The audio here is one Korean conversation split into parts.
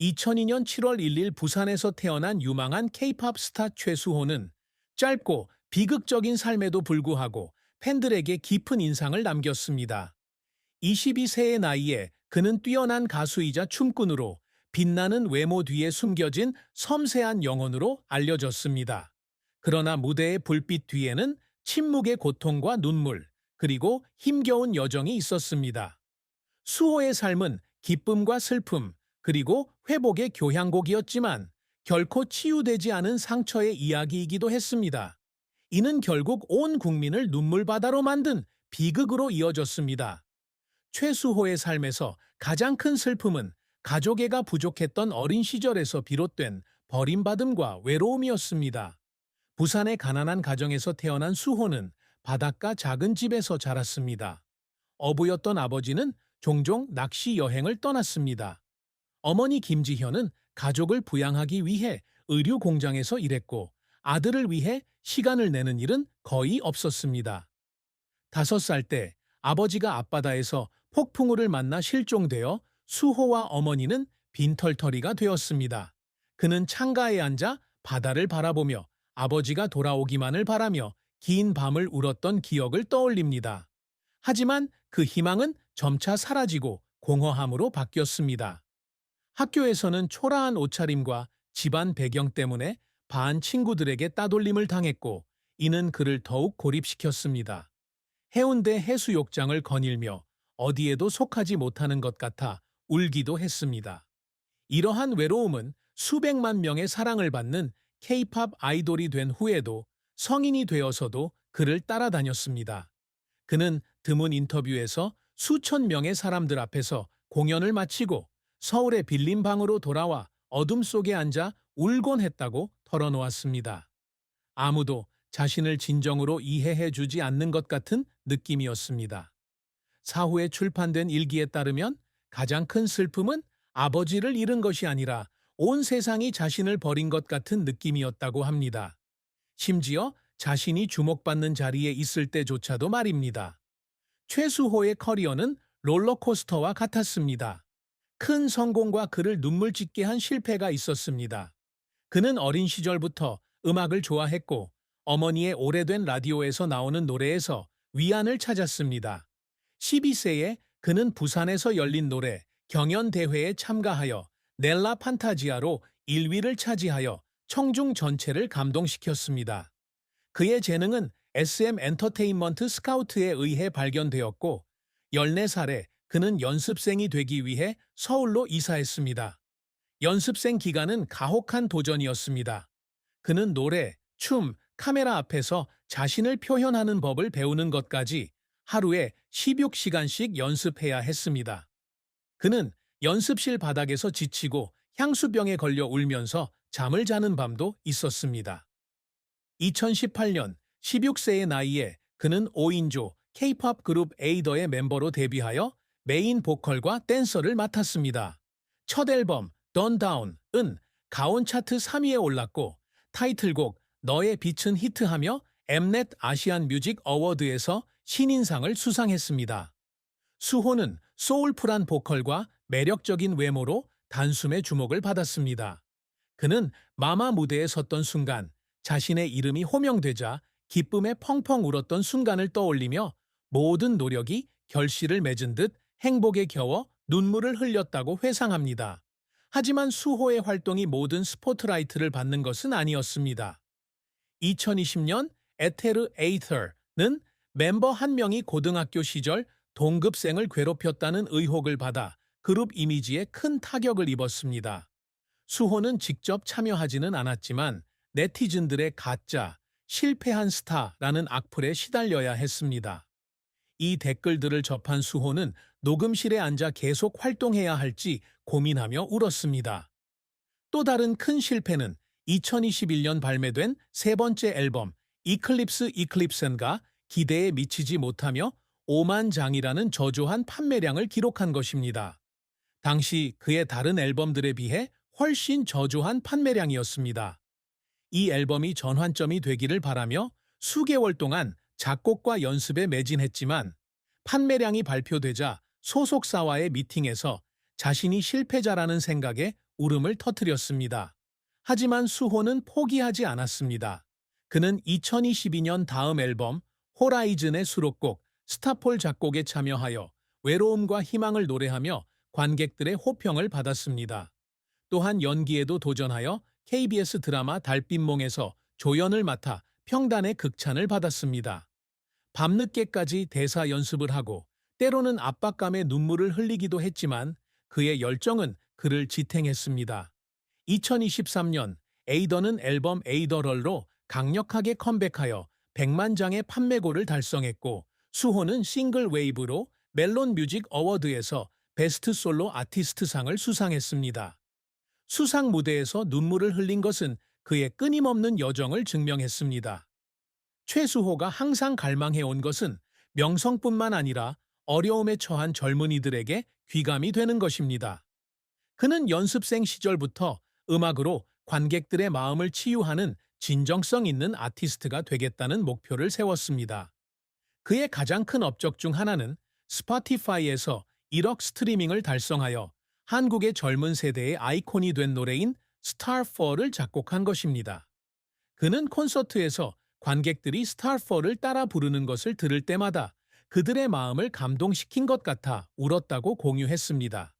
2002년 7월 1일 부산에서 태어난 유망한 케이팝 스타 최수호는 짧고 비극적인 삶에도 불구하고 팬들에게 깊은 인상을 남겼습니다. 22세의 나이에 그는 뛰어난 가수이자 춤꾼으로 빛나는 외모 뒤에 숨겨진 섬세한 영혼으로 알려졌습니다. 그러나 무대의 불빛 뒤에는 침묵의 고통과 눈물, 그리고 힘겨운 여정이 있었습니다. 수호의 삶은 기쁨과 슬픔, 그리고 회복의 교향곡이었지만 결코 치유되지 않은 상처의 이야기이기도 했습니다. 이는 결국 온 국민을 눈물바다로 만든 비극으로 이어졌습니다. 최수호의 삶에서 가장 큰 슬픔은 가족애가 부족했던 어린 시절에서 비롯된 버림받음과 외로움이었습니다. 부산의 가난한 가정에서 태어난 수호는 바닷가 작은 집에서 자랐습니다. 어부였던 아버지는 종종 낚시 여행을 떠났습니다. 어머니 김지현은 가족을 부양하기 위해 의류 공장에서 일했고 아들을 위해 시간을 내는 일은 거의 없었습니다. 다섯 살 때 아버지가 앞바다에서 폭풍우를 만나 실종되어 수호와 어머니는 빈털터리가 되었습니다. 그는 창가에 앉아 바다를 바라보며 아버지가 돌아오기만을 바라며 긴 밤을 울었던 기억을 떠올립니다. 하지만 그 희망은 점차 사라지고 공허함으로 바뀌었습니다. 학교에서는 초라한 옷차림과 집안 배경 때문에 반 친구들에게 따돌림을 당했고 이는 그를 더욱 고립시켰습니다. 해운대 해수욕장을 거닐며 어디에도 속하지 못하는 것 같아 울기도 했습니다. 이러한 외로움은 수백만 명의 사랑을 받는 케이팝 아이돌이 된 후에도 성인이 되어서도 그를 따라다녔습니다. 그는 드문 인터뷰에서 수천 명의 사람들 앞에서 공연을 마치고 서울의 빌린 방으로 돌아와 어둠 속에 앉아 울곤 했다고 털어놓았습니다. 아무도 자신을 진정으로 이해해 주지 않는 것 같은 느낌이었습니다. 사후에 출판된 일기에 따르면 가장 큰 슬픔은 아버지를 잃은 것이 아니라 온 세상이 자신을 버린 것 같은 느낌이었다고 합니다. 심지어 자신이 주목받는 자리에 있을 때조차도 말입니다. 최수호의 커리어는 롤러코스터와 같았습니다. 큰 성공과 그를 눈물 짓게 한 실패가 있었습니다. 그는 어린 시절부터 음악을 좋아했고 어머니의 오래된 라디오에서 나오는 노래에서 위안을 찾았습니다. 12세에 그는 부산에서 열린 노래 경연대회에 참가하여 넬라 판타지아로 1위를 차지하여 청중 전체를 감동시켰습니다. 그의 재능은 SM 엔터테인먼트 스카우트에 의해 발견되었고 14살에 그는 연습생이 되기 위해 서울로 이사했습니다. 연습생 기간은 가혹한 도전이었습니다. 그는 노래, 춤, 카메라 앞에서 자신을 표현하는 법을 배우는 것까지 하루에 16시간씩 연습해야 했습니다. 그는 연습실 바닥에서 지치고 향수병에 걸려 울면서 잠을 자는 밤도 있었습니다. 2018년 16세의 나이에 그는 5인조 K-팝 그룹 에이더의 멤버로 데뷔하여 메인 보컬과 댄서를 맡았습니다. 첫 앨범 Done Down은 가온 차트 3위에 올랐고 타이틀곡 너의 빛은 히트하며 엠넷 아시안 뮤직 어워드에서 신인상을 수상했습니다. 수호는 소울풀한 보컬과 매력적인 외모로 단숨에 주목을 받았습니다. 그는 마마 무대에 섰던 순간 자신의 이름이 호명되자 기쁨에 펑펑 울었던 순간을 떠올리며 모든 노력이 결실을 맺은 듯 행복에 겨워 눈물을 흘렸다고 회상합니다. 하지만 수호의 활동이 모든 스포트라이트를 받는 것은 아니었습니다. 2020년 에테르 에이터는 멤버 한 명이 고등학교 시절 동급생을 괴롭혔다는 의혹을 받아 그룹 이미지에 큰 타격을 입었습니다. 수호는 직접 참여하지는 않았지만 네티즌들의 가짜, 실패한 스타라는 악플에 시달려야 했습니다. 이 댓글들을 접한 수호는 녹음실에 앉아 계속 활동해야 할지 고민하며 울었습니다. 또 다른 큰 실패는 2021년 발매된 세 번째 앨범 이클립스 이클립센가 기대에 미치지 못하며 5만 장이라는 저조한 판매량을 기록한 것입니다. 당시 그의 다른 앨범들에 비해 훨씬 저조한 판매량이었습니다. 이 앨범이 전환점이 되기를 바라며 수개월 동안 작곡과 연습에 매진했지만 판매량이 발표되자 소속사와의 미팅에서 자신이 실패자라는 생각에 울음을 터뜨렸습니다. 하지만 수호는 포기하지 않았습니다. 그는 2022년 다음 앨범 호라이즌의 수록곡 스타폴 작곡에 참여하여 외로움과 희망을 노래하며 관객들의 호평을 받았습니다. 또한 연기에도 도전하여 KBS 드라마 달빛몽에서 조연을 맡아 평단의 극찬을 받았습니다. 밤늦게까지 대사 연습을 하고 때로는 압박감에 눈물을 흘리기도 했지만 그의 열정은 그를 지탱했습니다. 2023년 에이더는 앨범 에이더럴로 강력하게 컴백하여 100만 장의 판매고를 달성했고 수호는 싱글 웨이브로 멜론 뮤직 어워드에서 베스트 솔로 아티스트상을 수상했습니다. 수상 무대에서 눈물을 흘린 것은 그의 끊임없는 여정을 증명했습니다. 최수호가 항상 갈망해온 것은 명성뿐만 아니라 어려움에 처한 젊은이들에게 귀감이 되는 것입니다. 그는 연습생 시절부터 음악으로 관객들의 마음을 치유하는 진정성 있는 아티스트가 되겠다는 목표를 세웠습니다. 그의 가장 큰 업적 중 하나는 스포티파이에서 1억 스트리밍을 달성하여 한국의 젊은 세대의 아이콘이 된 노래인 Star4를 작곡한 것입니다. 그는 콘서트에서 관객들이 Star4를 따라 부르는 것을 들을 때마다 그들의 마음을 감동시킨 것 같아 울었다고 공유했습니다.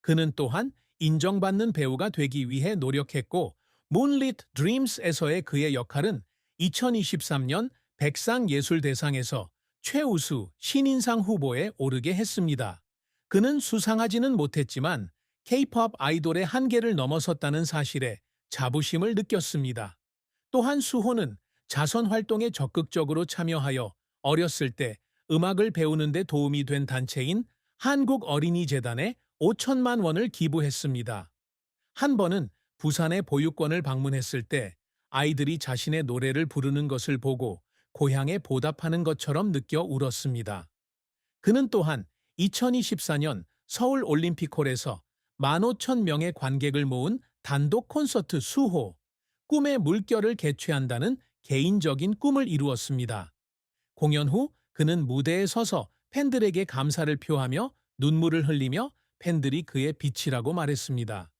그는 또한 인정받는 배우가 되기 위해 노력했고 Moonlit Dreams에서의 그의 역할은 2023년 백상예술대상에서 최우수 신인상 후보에 오르게 했습니다. 그는 수상하지는 못했지만 K-pop 아이돌의 한계를 넘어섰다는 사실에 자부심을 느꼈습니다. 또한 수호는 자선 활동에 적극적으로 참여하여 어렸을 때 음악을 배우는 데 도움이 된 단체인 한국 어린이 재단에 5천만 원을 기부했습니다. 한 번은 부산의 보육원을 방문했을 때 아이들이 자신의 노래를 부르는 것을 보고 고향에 보답하는 것처럼 느껴 울었습니다. 그는 또한 2024년 서울 올림픽홀에서 15,000명의 관객을 모은 단독 콘서트 수호, 꿈의 물결을 개최한다는 개인적인 꿈을 이루었습니다. 공연 후 그는 무대에 서서 팬들에게 감사를 표하며 눈물을 흘리며 팬들이 그의 빛이라고 말했습니다.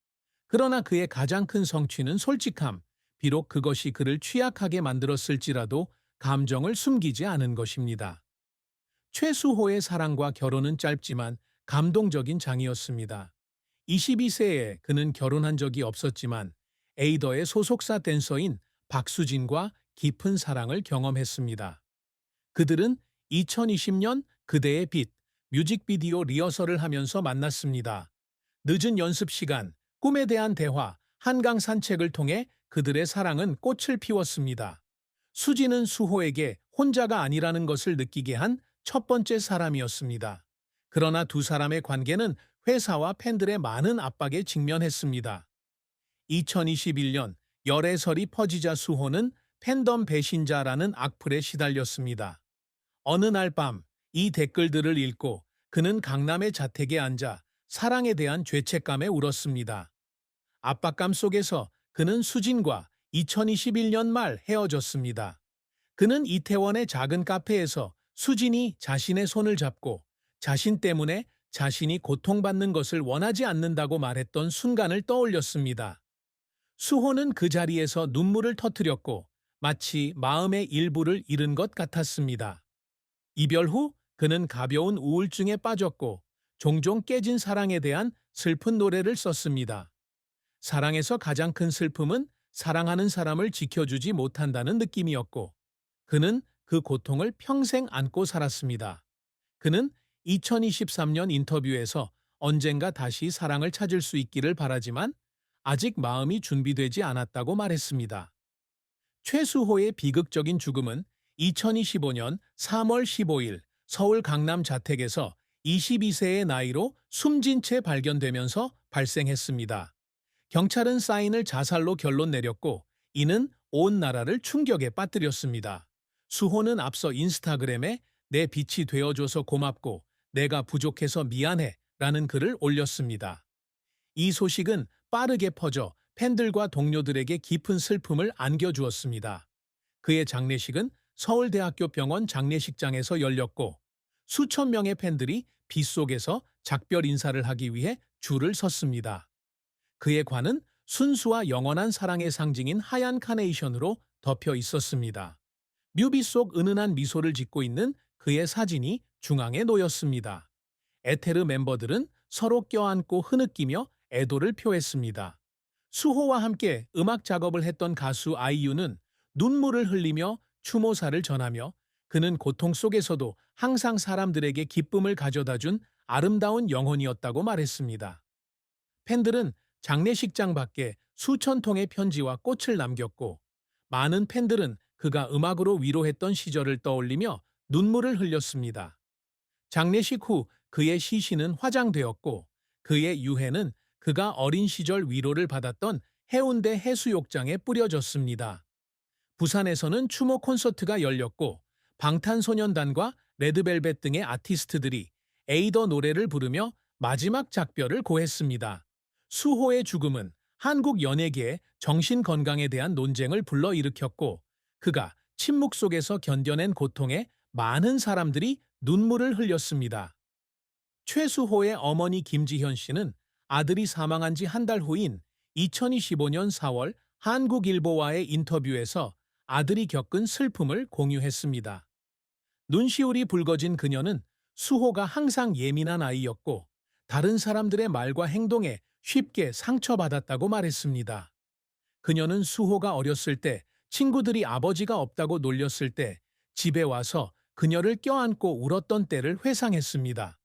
그러나 그의 가장 큰 성취는 솔직함, 비록 그것이 그를 취약하게 만들었을지라도 감정을 숨기지 않은 것입니다. 최수호의 사랑과 결혼은 짧지만 감동적인 장이었습니다. 22세에 그는 결혼한 적이 없었지만 에이더의 소속사 댄서인 박수진과 깊은 사랑을 경험했습니다. 그들은 2020년 그대의 빛 뮤직비디오 리허설을 하면서 만났습니다. 늦은 연습 시간, 꿈에 대한 대화, 한강 산책을 통해 그들의 사랑은 꽃을 피웠습니다. 수지는 수호에게 혼자가 아니라는 것을 느끼게 한 첫 번째 사람이었습니다. 그러나 두 사람의 관계는 회사와 팬들의 많은 압박에 직면했습니다. 2021년 열애설이 퍼지자 수호는 팬덤 배신자라는 악플에 시달렸습니다. 어느 날 밤 이 댓글들을 읽고 그는 강남의 자택에 앉아 사랑에 대한 죄책감에 울었습니다. 압박감 속에서 그는 수진과 2021년 말 헤어졌습니다. 그는 이태원의 작은 카페에서 수진이 자신의 손을 잡고 자신 때문에 자신이 고통받는 것을 원하지 않는다고 말했던 순간을 떠올렸습니다. 수호는 그 자리에서 눈물을 터뜨렸고 마치 마음의 일부를 잃은 것 같았습니다. 이별 후 그는 가벼운 우울증에 빠졌고 종종 깨진 사랑에 대한 슬픈 노래를 썼습니다. 사랑에서 가장 큰 슬픔은 사랑하는 사람을 지켜주지 못한다는 느낌이었고 그는 그 고통을 평생 안고 살았습니다. 그는 2023년 인터뷰에서 언젠가 다시 사랑을 찾을 수 있기를 바라지만 아직 마음이 준비되지 않았다고 말했습니다. 최수호의 비극적인 죽음은 2025년 3월 15일 서울 강남 자택에서 22세의 나이로 숨진 채 발견되면서 발생했습니다. 경찰은 사인을 자살로 결론 내렸고 이는 온 나라를 충격에 빠뜨렸습니다. 수호는 앞서 인스타그램에 내 빛이 되어줘서 고맙고 내가 부족해서 미안해 라는 글을 올렸습니다. 이 소식은 빠르게 퍼져 팬들과 동료들에게 깊은 슬픔을 안겨주었습니다. 그의 장례식은 서울대학교 병원 장례식장에서 열렸고 수천 명의 팬들이 빛 속에서 작별 인사를 하기 위해 줄을 섰습니다. 그의 관은 순수와 영원한 사랑의 상징인 하얀 카네이션으로 덮여 있었습니다. 뮤비 속 은은한 미소를 짓고 있는 그의 사진이 중앙에 놓였습니다. 에테르 멤버들은 서로 껴안고 흐느끼며 애도를 표했습니다. 수호와 함께 음악 작업을 했던 가수 아이유는 눈물을 흘리며 추모사를 전하며 그는 고통 속에서도 항상 사람들에게 기쁨을 가져다 준 아름다운 영혼이었다고 말했습니다. 팬들은 장례식장 밖에 수천 통의 편지와 꽃을 남겼고 많은 팬들은 그가 음악으로 위로했던 시절을 떠올리며 눈물을 흘렸습니다. 장례식 후 그의 시신은 화장되었고 그의 유해는 그가 어린 시절 위로를 받았던 해운대 해수욕장에 뿌려졌습니다. 부산에서는 추모 콘서트가 열렸고 방탄소년단과 레드벨벳 등의 아티스트들이 에이더 노래를 부르며 마지막 작별을 고했습니다. 수호의 죽음은 한국 연예계의 정신 건강에 대한 논쟁을 불러일으켰고 그가 침묵 속에서 견뎌낸 고통에 많은 사람들이 눈물을 흘렸습니다. 최수호의 어머니 김지현 씨는 아들이 사망한 지 한 달 후인 2025년 4월 한국일보와의 인터뷰에서 아들이 겪은 슬픔을 공유했습니다. 눈시울이 붉어진 그녀는 수호가 항상 예민한 아이였고 다른 사람들의 말과 행동에 쉽게 상처받았다고 말했습니다. 그녀는 수호가 어렸을 때 친구들이 아버지가 없다고 놀렸을 때 집에 와서 그녀를 껴안고 울었던 때를 회상했습니다.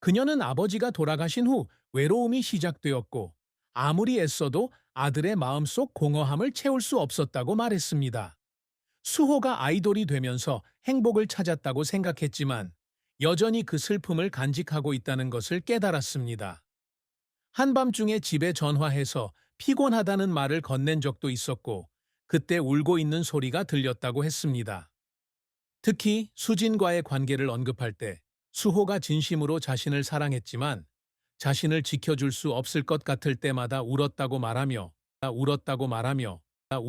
그녀는 아버지가 돌아가신 후 외로움이 시작되었고 아무리 애써도 아들의 마음속 공허함을 채울 수 없었다고 말했습니다. 수호가 아이돌이 되면서 행복을 찾았다고 생각했지만 여전히 그 슬픔을 간직하고 있다는 것을 깨달았습니다. 한밤중에 집에 전화해서 피곤하다는 말을 건넨 적도 있었고 그때 울고 있는 소리가 들렸다고 했습니다. 특히 수진과의 관계를 언급할 때 수호가 진심으로 자신을 사랑했지만 자신을 지켜줄 수 없을 것 같을 때마다 울었다고 말하며 울었다고 말하며